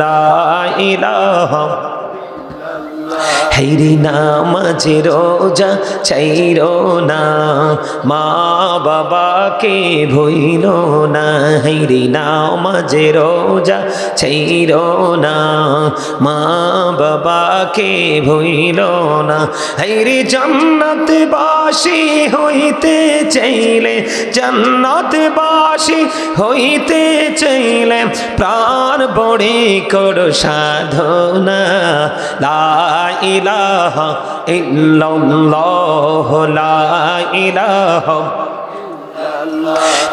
لا إله হেরি নামাজে রোজা চাইর না, মা বাবাকে ভইল না। হেরি নামাজে রোজা চাইর না, মা বাবাকে ভইল না। হেরি জান্নাত বাসি হইতে চাইলে জান্নাত বাসি হইতে চাইলে, প্রাণ বড়ি কর সাধনা। লা ইলাহা ইল্লাল্লাহ, লা ইলাহা।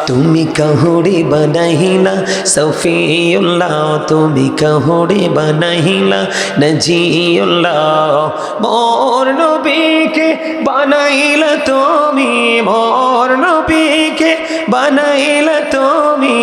তুমি কহুড়ি বানাইলা, সফিউল্লাহ, তুমি কহুড়ি বানাইলা, নজিউল্লাহ। মোর নবীকে বানাইলা তুমি, মোর নবীকে বানাইলা তুমি।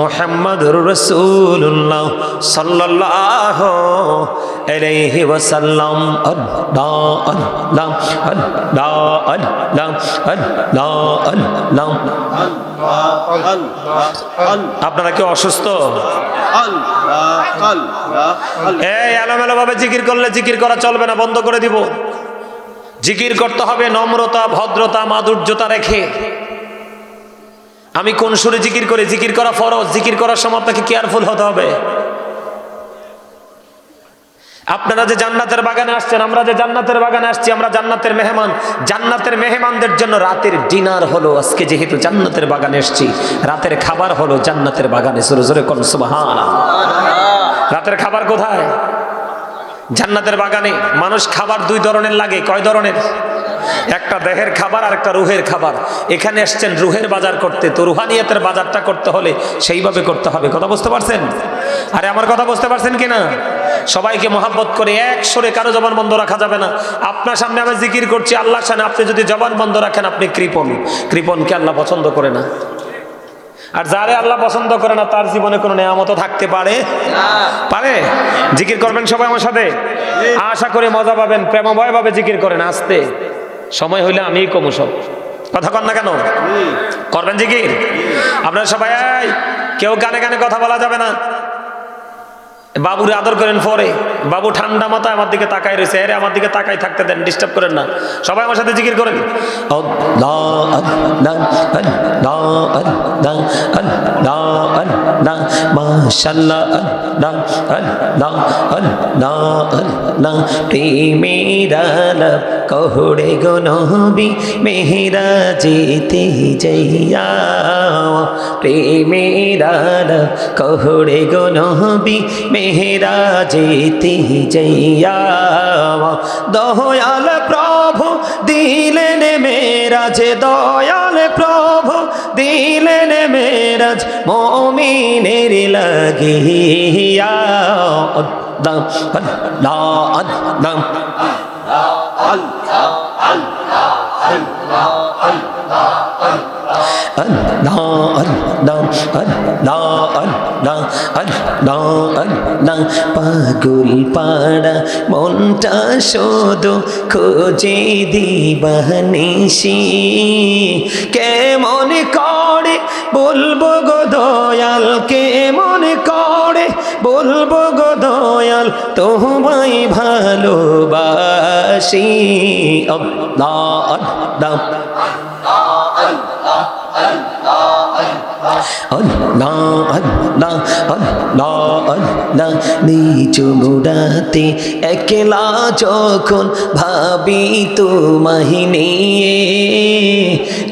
মোহাম্মদুর রসুল্লাহ সাল্লাহ এলাইহি ওয়াসাল্লাম। আল্লাহ আল্লাহ আল্লাহ আল্লাহ আল্লাহ আল্লাহ আপনারা কি অসুস্থ? এই এলোমেলো ভাবে জিকির করলে জিকির করা চলবে না, বন্ধ করে দিব। জিকির করতে হবে নম্রতা, ভদ্রতা, মাধুর্যতা রেখে। আমি কোন সুরে জিকির করি? জিকির করা ফরজ, জিকির করার সময় আপনাকে কেয়ারফুল হতে হবে। আপনারা যে জান্নাতের বাগানে আসছেন, আমরা যে জান্নাতের বাগানে আসছি, আমরা জান্নাতের মেহমান। জান্নাতের মেহমানদের জন্য রাতের ডিনার হলো আজকে যেহেতু জান্নাতের বাগানে এসছি। রাতের খাবার হলো জান্নাতের বাগানে। জোরে জোরে কোন সুবহান রাতের খাবার কোথায়? জান্নাতের বাগানে। মানুষ খাবার দুই ধরনের লাগে। কয় ধরনের? একটা দেহের খাবার আর একটা রুহের খাবার। এখানে এসছেন রুহের বাজার করতে। তো রুহানিয়াতের বাজারটা করতে হলে সেইভাবে করতে হবে। কথা বুঝতে পারছেন? আরে আমার কথা বুঝতে পারছেন কিনা? সবাইকে মহাব্বত করে এক সরে কারও জবান বন্ধ রাখা যাবে না। আপনার সামনে আমি জিকির করছি আল্লাহ সামনে আপনি যদি জবান বন্ধ রাখেন, আপনি কৃপন কৃপনকে আল্লাহ পছন্দ করে না। আর যারে আল্লাহ পছন্দ করে না, তার জীবনে কোনো নেয়ামত থাকতে পারে? পারে? জিকির করবেন সবাই আমার সাথে? আশা করে মজা পাবেন প্রেমময় ভাবে জিকির করেন, আসতে। সময় হইলে আমি কমু সব। কথা কন না কেন? করবেন যে কি? আপনার সবাই কেউ গানে গানে কথা বলা যাবে না। বাবুর আদর করেন পরে। বাবু ঠান্ডা মাথায় আমার দিকে তাকাই রয়েছে। আরে আমার দিকে তাকাই থাকতে দেন ডিস্টার্ব করেন না। সবাই আমার সাথে জিকির করেন। কহড়ে গো নবী মেহরা যেতে যাইয়া প্রেমেরা কহড়ে গো নবী মেহরা যেতে যাইয়া দয়াল প্রভু দিলেন মেরাজ দয়াল প্রভু দিলেন মেরাজ মমিনের লাগিয়া। দাম দাম দাম পাগুল পাড়া, মনটা শোধ খোঁজে দিবানিসি কেমন করে বলব গো দয়াল, কেমন করে বলব গো দয়াল, তোমায় ভালোবাসি। আল্লাহ। নিজ মুরাতে একলা যখন ভাবি তোমায় নিয়ে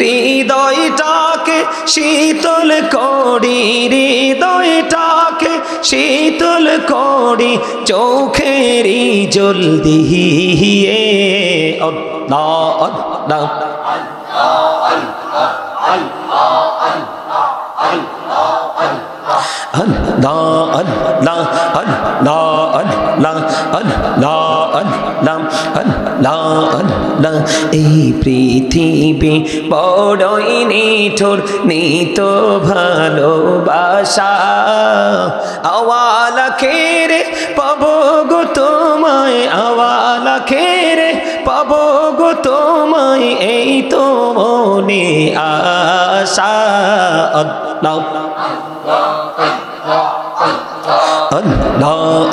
হৃদয়টাকে শীতল করি হৃদয়টাকে শীতল করি চোখেরই জল দিয়ে আল্লাহ আল্লাহ আল্লাহ আল্লাহ আল্লাহ আল্লাহ আল্লাহ আল্লাহ আল্লাহ আল্লাহ এই পৃথিবী বড়ই নিঠুর, নিত ভালোবাসা। আওয়ালা খেরে পাবো গো তোমায়, আওয়ালা খেরে পাবো গো তোমায়, এই তো মনে আশা আল্লাহ আল্লাহ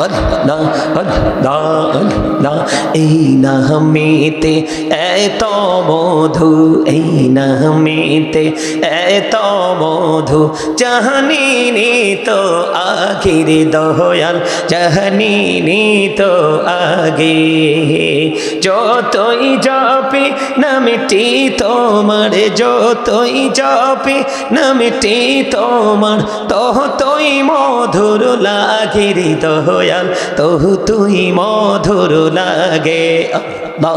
এত মধু এই নামেতে এত মধু জাহানিনি তো আখির দয়াল জাহানিনি তো আগে যতই জপি নামটি তোমার, যতই জপি নামটি তোমার তহ তুই মধুর লাগে। রে দয়াল তহু তুই মধুর লাগে আল্লাহ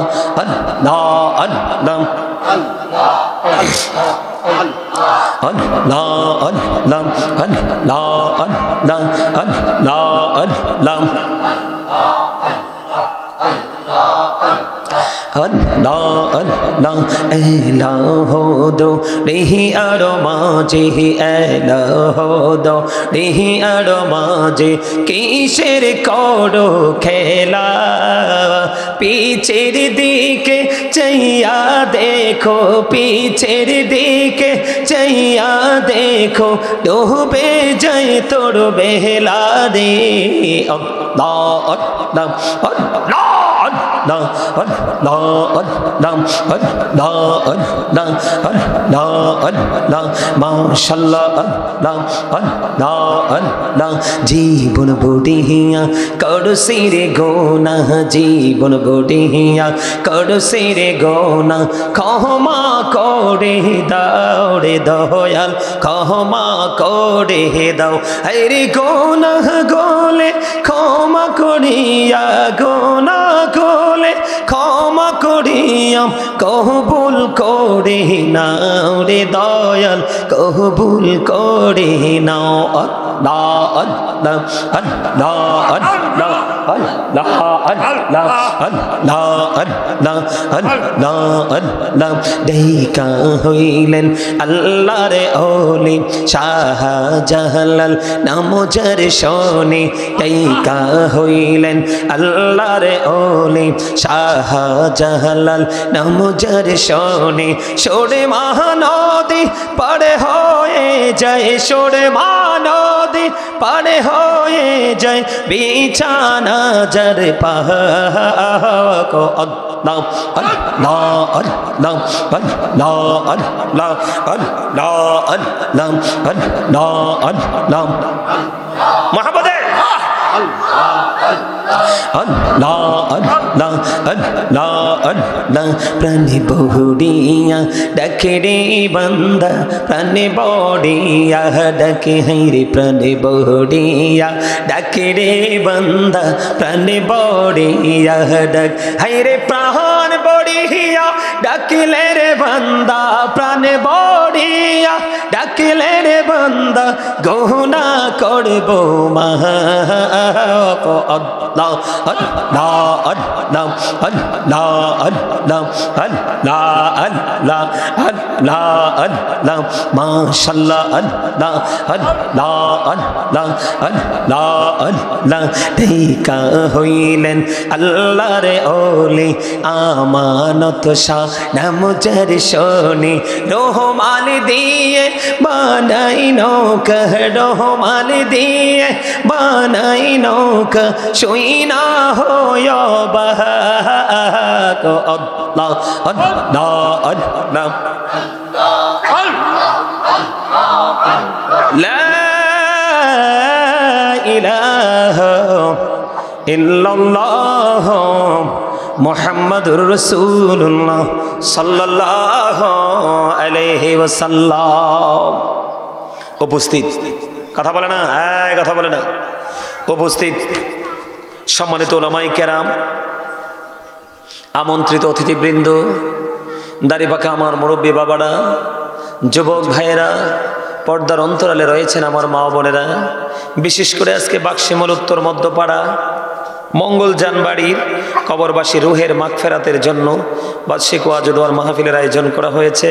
আল্লাহ আল্লাহ এলাহ দো রেহি আর মাঝে এলাহ দো রেহি আর মাঝে কিসের করো খেলা পিছের দিকে চাইয়া দেখো পিছের দিকে চাইয়া দেখো ডুবে যাই তোর বেহলা da ad da ad da ad da ad da ad জীবন বুড়িয়া কর সিরে গোনা, জীবন বুড়িয়া কর সিরে গোনা ক্ষমা করে দাও দয়াল, কহমা করে দাও। আরে গোনা গোলে কমা করিয়া গো। করিয়াম কহবুল করে নাও রে দয়াল কহবুল করে নাও। আল্লাহ আল্লাহ আল্লাহ আল্লাহ। দেখা হইলেন আল্লাহর ওলি শাহজাহালাল নামজার শোনে দেখা হইলেন আল্লাহর ওলি শাহজাহালাল নামজার শোনে সোরে মহানদী পড়ে হয়ে যায় সোরে মহানদী পড়ে হয়ে যায় বিছানা যার পাহো আল্লাহ আল্লাহ আল্লাহ আল্লাহ আল্লাহ আল্লাহ আল্লাহ প্রাণে বহুড়িয়া ডাকে রে বন্দা প্রাণে বড়িয়া ডাকে হাই রে প্রাণে বহুড়িয়া ডাকে রে বন্দা প্রাণে বড়িয়া ডাক হাই রে প্রাণ বড়িয়া ডাকিলে রে বান্দা প্রাণে বড়িয়া ডাকিলে রে বান্দা গহনা করব মাশাল্লাহ হইলেন আল্লাহ রে ওলি আমানত শাহ নামজার শোনে রহমাল দিয়ে বানাই নৌকা রহমাল দিয়ে বানাই নৌকা শুই না হয় বাহাক আল্লাহ আল্লাহ আল্লাহ لا إله إلا الله মোহাম্মদুর রসুল্লাহ সাল্লাহ আলহি ওসাল্লাম উপস্থিত। কথা বলে না? হ্যাঁ কথা বলে না। উপস্থিত। সম্মানিত ওলামাই কেরাম, আমন্ত্রিত অতিথিবৃন্দ দাড়িপাকা আমার মুরব্বী বাবারা, যুবক ভাইয়েরা, পর্দার অন্তরালে রয়েছেন আমার মা বোনেরা। বিশেষ করে আজকে বাক্সিমল উত্তর মধ্যপাড়া মঙ্গল যানবাড়ির কবরবাসী রুহের মাগফেরাতের জন্য বার্ষিক ওয়াজুদোয়ার মাহফিলের আয়োজন করা হয়েছে।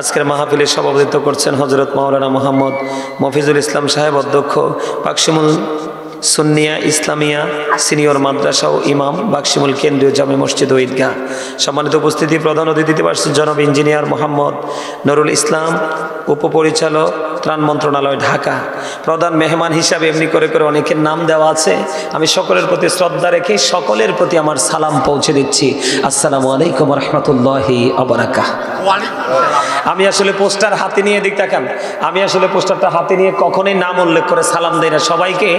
আজকের মাহফিলের সভাপতিত্ব করছেন হজরত মাওলানা মোহাম্মদ মফিজুল ইসলাম সাহেব অধ্যক্ষ বাক্সিমুল সুন্নিয়া, ইসলামিয়া, সিনিয়র মাদ্রাসা ও ইমাম বাক্সিমুল কেন্দ্রীয় জামে মসজিদ ও ঈদগাহ। সম্মানিত উপস্থিতি, প্রধান অতিথি পারছেন জনাব ইঞ্জিনিয়ার মোহাম্মদ নুরুল ইসলাম, উপপরিচালক, ত্রাণ মন্ত্রণালয় ঢাকা। প্রধান মেহমান হিসাবে এমনি করে করে অনেকের নাম দেওয়া আছে। আমি সকলের প্রতি শ্রদ্ধা রেখে সকলের প্রতি আমার সালাম পৌঁছে দিচ্ছি। আসসালামু আলাইকুম রহমতুল্লাহি আবরাকা আমি আসলে পোস্টার হাতে নিয়ে দিক তাকান। আমি আসলে পোস্টারটা হাতে নিয়ে কখনোই নাম উল্লেখ করে সালাম দেই না। সবাইকে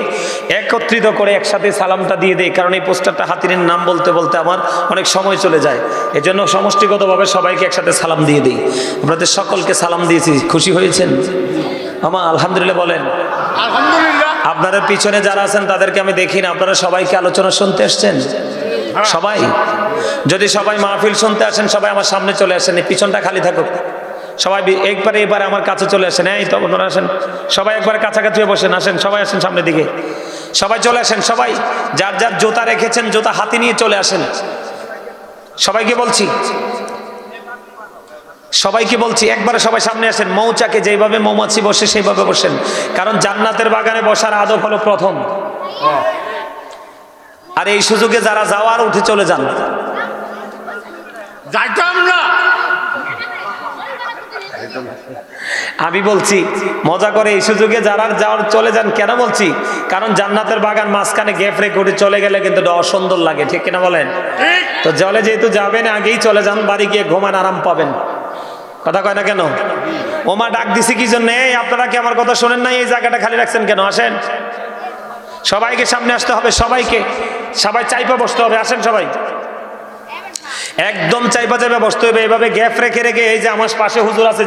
একত্রিত করে একসাথে সালামটা দিয়ে দেই কারণ এই পোস্টারটা হাতে নিয়ে নাম বলতে বলতে আমার অনেক সময় চলে যায়। এজন্য সমষ্টিগতভাবে সবাইকে একসাথে সালাম দিয়ে দিই। আপনাদের সকলকে সালাম দিয়েছি। খুশি হয়েছেন? আমার আলহামদুলিল্লাহ বলেন। আলহামদুলিল্লাহ। আপনাদের পিছনে যারা আছেন তাদেরকে আমি দেখি না। আপনারা সবাইকে আলোচনা শুনতে এসছেন সবাই? যদি সবাই মাহফিল শুনতে আসেন সবাই আমার সামনে চলে আসেন। এই পিছনটা খালি থাকুক। সবাই একবারে এবারে আমার কাছে চলে আসেন। এই তো আপনারা আসেন। সবাই একবারে কাছাকাছি বসেন। আসেন সবাই আসেন সামনের দিকে। সবাই চলে আসেন, সবাই। যার যার জুতা রেখেছেন, জুতা হাতে নিয়ে চলে আসেন। সবাইকে বলছি। সবাইকে বলছি, একবারে সবাই সামনে আসেন। মৌচাকে যেভাবে মৌমাছি বসে, সেইভাবে বসেন। কারণ জান্নাতের বাগানে বসার আদব হলো প্রথম। আর এই সুযোগে যারা যাওয়ার উঠে চলে যান। যাইতাম না আমি বলছি মজা করে এই সুযোগে যারা যাওয়ার চলে যান কেন বলছি? কারণ জান্নাতের বাগান মাঝখানে গ্যাপ রেখে চলে গেলে কিন্তু অসুন্দর লাগে ঠিক কিনা বলেন? তো জলে যেহেতু যাবেন আগেই চলে যান বাড়ি গিয়ে ঘুমান আরাম পাবেন। কথা কয় না কেন? ওমা ডাক দিছি কি জন্য? এই আপনারা কি আমার কথা শোনেন না এই জায়গাটা খালি রাখছেন কেন? আসেন। সবাইকে সামনে আসতে হবে সবাইকে। সবাই চাইপা বসতে হবে আসেন সবাই। একদম চাইপা চাইপা বসতে হবে এভাবে গ্যাপ রেখে রেখে এই যে আমার পাশে হুজুর আছে